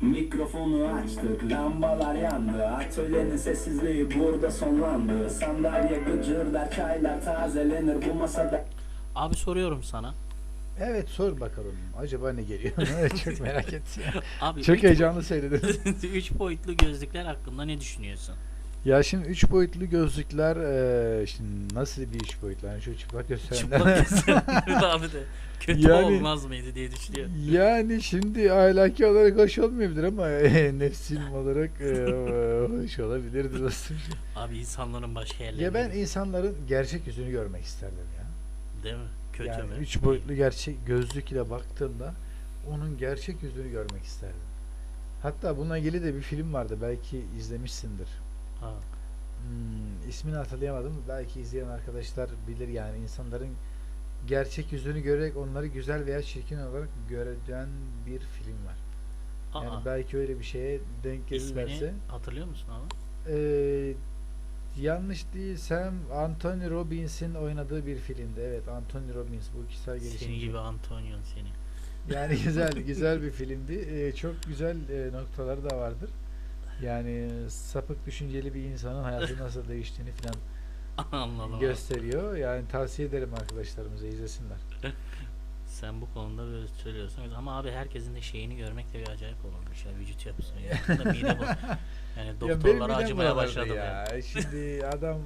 Mikrofonu açtık, lambalar yandı Atölyenin sessizliği burada sonlandı Sandalye gıcırdar, çaylar tazelenir Bu masada Abi soruyorum sana. Evet sor bakalım. Acaba ne geliyor? Çok merak ettim. ya. Abi Çok üç, heyecanlı seyredin. üç boyutlu gözlükler hakkında ne düşünüyorsun? Ya şimdi üç boyutlu gözlükler eee, şimdi nasıl bir üç boyutlu? Yani şu çıplak gösterenler. Çıplak gösterenler abi de kötü Yani- olmaz mıydı diye düşünüyorum. yani şimdi ahlaki olarak hoş olmayabilir ama nefsim olarak eee, hoş olabilirdi dostum. Abi insanların başka yerlerinde. Ya ben insanların gerçek yüzünü görmek isterdim ya. Değil mi? Kötü yani mü? üç boyutlu gerçek gözlük ile baktığımda onun gerçek yüzünü görmek isterdim. Hatta bununla ilgili de bir film vardı. Belki izlemişsindir. Ha. Hmm, ismini hatırlayamadım. Belki izleyen arkadaşlar bilir yani insanların gerçek yüzünü görerek onları güzel veya çirkin olarak gören bir film var. Aa, Yani belki öyle bir şeye denk gelirlerse. ismini hatırlıyor musun abi? Ee, yanlış değilsem Anthony Robbins'in oynadığı bir filmdi. Evet Anthony Robbins bu kişisel gelişimci. Seni gibi Antonio seni. Yani güzel güzel bir filmdi. Ee, çok güzel e, noktaları da vardır. Yani sapık düşünceli bir insanın hayatı nasıl değiştiğini falan Anladım gösteriyor. Yani tavsiye ederim arkadaşlarımıza izlesinler. Sen bu konuda böyle söylüyorsun ama abi herkesin de şeyini görmek de bir acayip olurmuş ya vücut yapısını. Yani, da mide bu. yani Ya doktorlara midem acımaya başladım ya. ya. Şimdi adam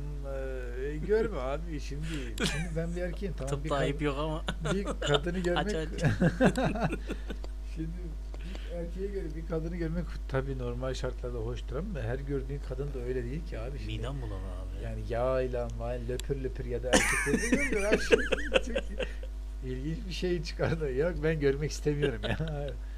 e, görme abi şimdi şimdi ben bir erkeğim tamam bir, Tıpta kad- ayıp yok ama bir kadını görmek Aç, aç. şimdi bir erkeğe göre bir kadını görmek tabii normal şartlarda hoştur ama her gördüğün kadın da öyle değil ki abi şimdi. midem bulanır abi. Yani yağıyla mal löpür löpür ya da erkekleri de görüyor. Abi şimdi çok ilginç bir şey çıkardı. Yok ben görmek istemiyorum ya.